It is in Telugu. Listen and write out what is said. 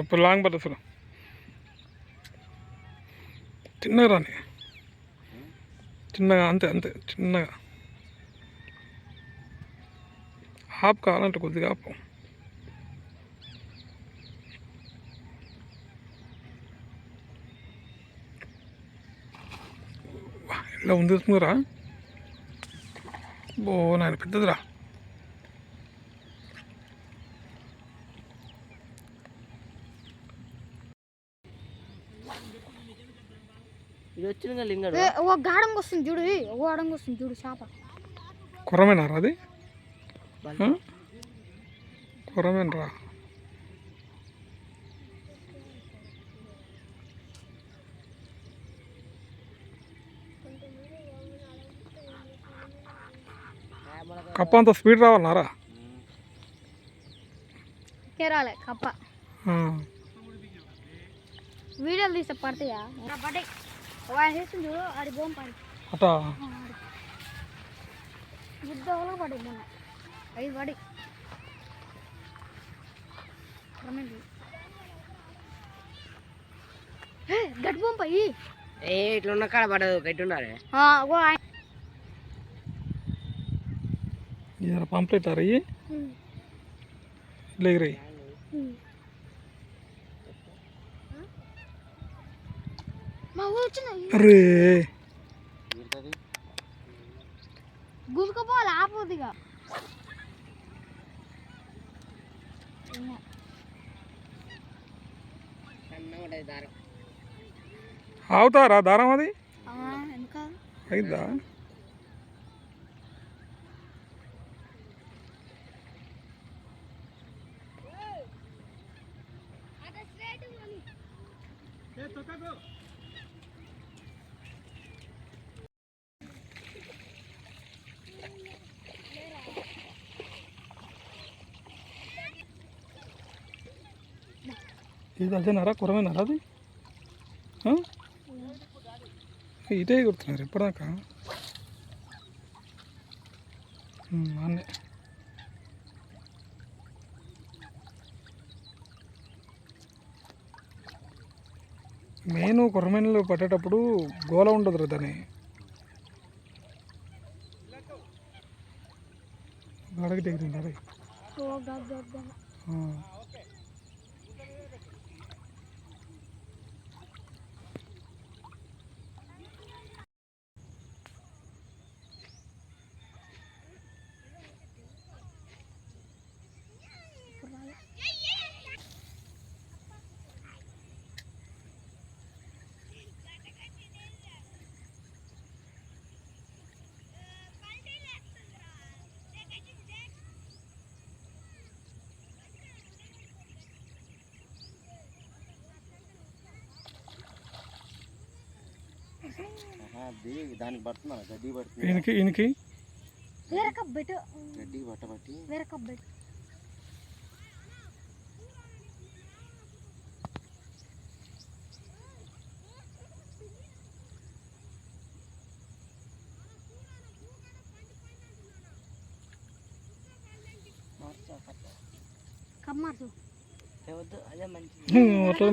ఇప్పుడు లాంగ్ పట్టు అసలు చిన్నగా రాని చిన్నగా అంతే అంతే చిన్నగా ఆపు కావాలంటే కొద్దిగా ఆపు వా, ఇలా ఉంది చూస్తున్నారా ఓ నాయన పెద్దదిరా ఇది వచ్చిన లింగడు. ఓ గాడంగా వస్తుంది చూడు ఓ గాడంగా వస్తుంది చూడు చేప. కొరమేనారా అది? కొరమేనరా? కప్ప అంత స్పీడ్ రావాలన్నారా కేరాలే కప్ప. వీడియోలు తీస్తే పడతాయా పడ్డాయి వాడు చేస్తుంది చూడు ఆడి బొమ్మ పడి అట్టా బుద్ధ వాళ్ళకి పడి మొన్న ఐదు పడి రమేష్. ఏ, గడ్డి బొమ్మ ఏ ఇట్లా ఉన్న కాడ పడదు గట్టి ఉండాలి పంప్లెట్ అరయ్యి ఉమ్, అరే. గుంజుకోపోవాలి ఆపోదిగా దారం ఆవుతారా దారం అది ఎంత అయిద్దా ఇది అదేనారా కురమేనారా అది? ఇదే కొడుతున్నారు ఎప్పటిదాకా ఉమ్, అన్నే. మెయిన్ కొరమేనలు పట్టేటప్పుడు గోల ఉండదు రా దాని. గడకి దగ్గర దానికి పడుతున్నా గడ్డి పడుతుంది? ఈయనకి గడ్డి పట్టబట్టి వేరే కప్ పెట్టు. కప్ మార్చు వద్దు అదే మంచి అట్లా